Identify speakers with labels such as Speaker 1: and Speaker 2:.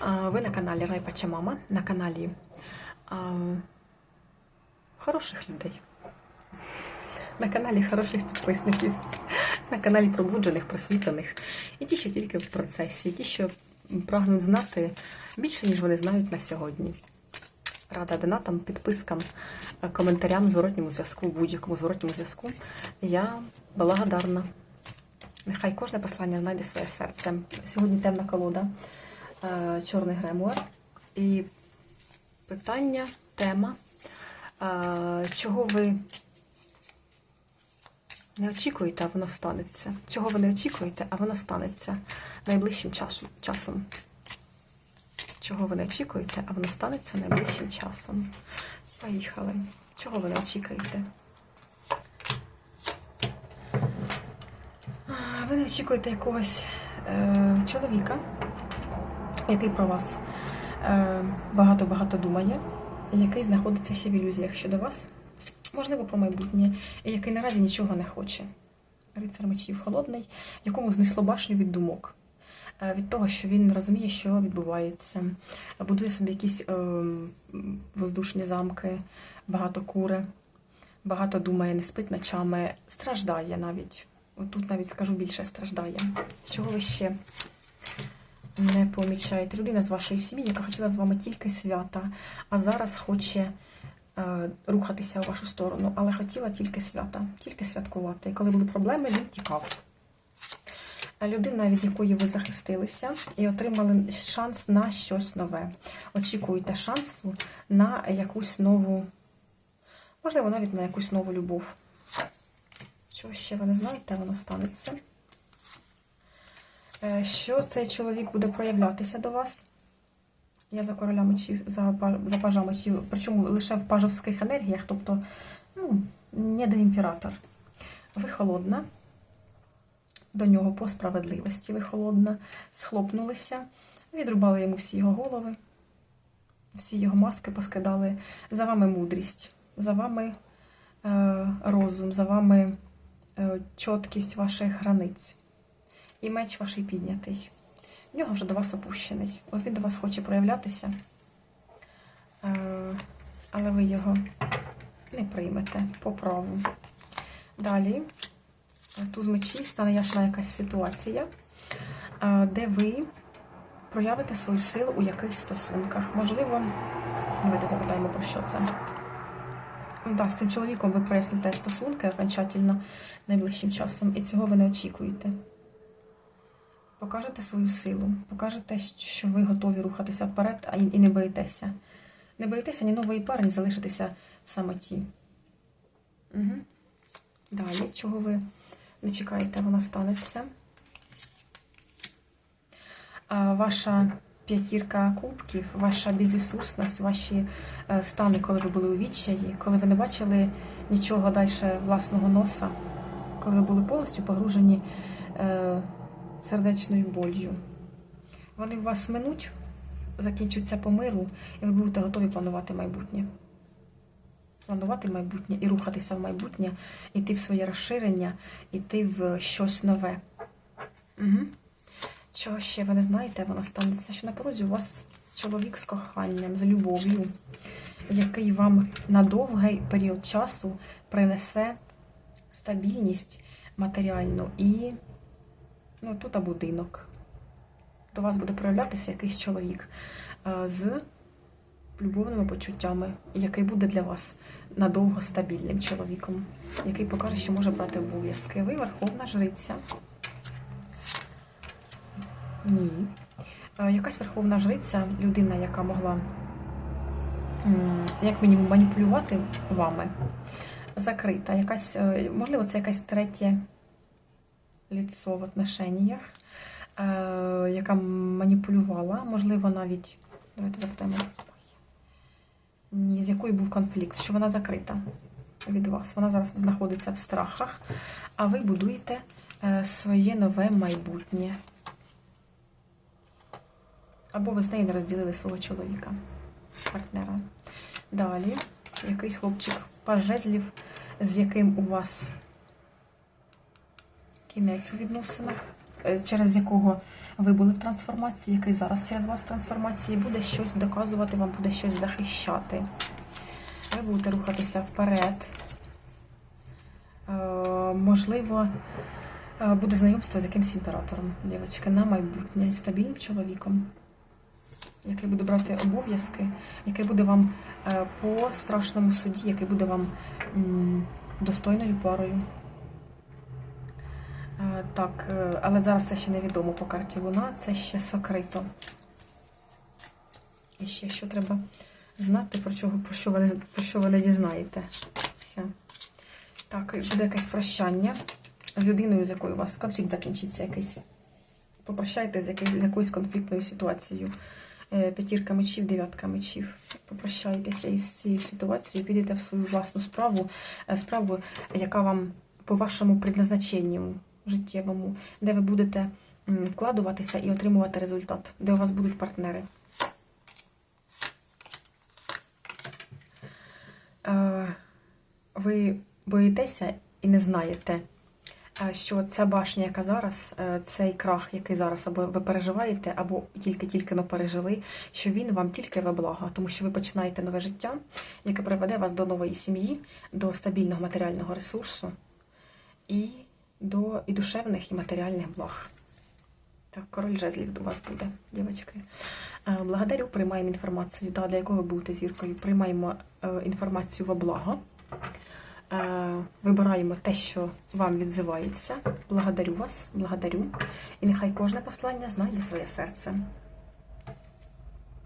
Speaker 1: Ви на каналі Райпача Мама, на каналі хороших людей, на каналі хороших підписників, на каналі пробуджених, просвітлених. І ті, що тільки в процесі, і ті, що прагнуть знати більше, ніж вони знають на сьогодні. Рада донатам, підпискам, коментарям, зворотньому зв'язку, будь-якому зворотньому зв'язку. Я благодарна. Нехай кожне послання знайде своє серце. Сьогодні темна колода, чорний гремуар. І питання, тема, е, чого ви не очікуєте, а воно станеться. Чого ви не очікуєте, а воно станеться найближчим часом. Чого ви не очікуєте, а воно станеться найближчим часом. Поїхали. Чого ви не очікуєте? Ви не очікуєте якогось е, чоловіка, який про вас е, багато-багато думає, який знаходиться ще в ілюзіях щодо вас, можливо, про майбутнє, і який наразі нічого не хоче. Рицар мечів холодний, якому знесло башню від думок. Е, Від того, що він розуміє, що відбувається, будує собі якісь е, воздушні замки, багато кури, багато думає, не спить ночами, страждає навіть. Отут навіть скажу більше страждає. Чого ви ще не помічаєте? Людина з вашої сім'ї, яка хотіла з вами тільки свята, а зараз хоче е, рухатися у вашу сторону, але хотіла тільки свята, тільки святкувати. І коли були проблеми, він тікав. Людина, від якої ви захистилися, і отримали шанс на щось нове. Очікуєте шансу на якусь нову, можливо, навіть на якусь нову любов. Що ще ви не знаєте, воно станеться. Е, Що цей чоловік буде проявлятися до вас? Я за короля мечів, за, за пажа мечів, причому лише в пажовських енергіях, тобто, ну, не до імператор. Ви холодна, до нього по справедливості ви холодна, схлопнулися, відрубали йому всі його голови, всі його маски поскидали. За вами мудрість, за вами е, розум, за вами е, чіткість ваших границь. І меч ваш піднятий. В нього вже до вас опущений. От він до вас хоче проявлятися, е, але ви його не приймете по праву. Далі, тут з мечів стане ясна якась ситуація, е, де ви проявите свою силу у якихось стосунках. Можливо, давайте запитаємо про що це. Да, з цим чоловіком ви проясните стосунки окончательно найближчим часом, і цього ви не очікуєте. Покажете свою силу, покажете, що ви готові рухатися вперед, і не боїтеся. Не боїтеся ні нової пари, ні залишитися в самоті. Угу. Далі, чого ви не чекаєте, воно станеться. А, Ваша п'ятірка кубків, ваша безресурсність, ваші е, стани, коли ви були у відчаї, коли ви не бачили нічого далі власного носа, коли ви були повністю погружені е, сердечною болью. Вони у вас минуть, закінчаться по миру, і ви будете готові планувати майбутнє. Планувати майбутнє і рухатися в майбутнє, іти в своє розширення, іти в щось нове. Угу. Чого ще ви не знаєте, воно станеться, що на порозі у вас чоловік з коханням, з любов'ю, який вам на довгий період часу принесе стабільність матеріальну і ну, тут будинок. До вас буде проявлятися якийсь чоловік е, з любовними почуттями, який буде для вас надовго стабільним чоловіком, який покаже, що може брати обов'язки. Ви верховна жриця. Ні. Е, Якась верховна жриця, людина, яка могла, як мінімум, маніпулювати вами, закрита. Якась, е, можливо, це якась третє лицо в отношеннях, е, яка маніпулювала, можливо, навіть. Давайте запитаємо. З якою був конфлікт, що вона закрита від вас. Вона зараз знаходиться в страхах, а ви будуєте е, своє нове майбутнє. Або ви з нею не розділили свого чоловіка, партнера. Далі якийсь хлопчик пажезлів, з яким у вас кінець у відносинах. е, через якого ви були в трансформації, який зараз через вас в трансформації, буде щось доказувати, вам буде щось захищати. Ви будете рухатися вперед. Е, можливо, е, буде знайомство з якимсь імператором, дівчатки, на майбутнє, стабільним чоловіком, який буде брати обов'язки, який буде вам по страшному суді, який буде вам достойною парою. Е, Так, е, але зараз це ще невідомо по карті Луна, це ще сокрито. І ще що треба знати, про, чого, про, що, ви, про що ви не дізнаєте. Все. Так, буде якесь прощання з людиною, з якою у вас конфлікт закінчиться якийсь. Попрощайтесь з, з якоюсь конфліктною ситуацією. Е, П'ятірка мечів, дев'ятка мечів. Попрощайтеся із цією ситуацією, підете в свою власну справу, справу, яка вам по вашому предназначенню життєвому, де ви будете вкладуватися і отримувати результат, де у вас будуть партнери. Е, Ви боїтеся і не знаєте, е, що ця башня, яка зараз, е, цей крах, який зараз або ви переживаєте, або тільки-тільки но пережили, що він вам тільки во благо, тому що ви починаєте нове життя, яке приведе вас до нової сім'ї, до стабільного матеріального ресурсу і до і душевних, і матеріальних благ. Так, король жезлів до вас буде, дівчатки. Е, Благодарю, приймаємо інформацію. Да, для якого ви будете зіркою? Приймаємо е, інформацію во благо. Е, Вибираємо те, що вам відзивається. Благодарю вас, благодарю. І нехай кожне послання знайде своє серце.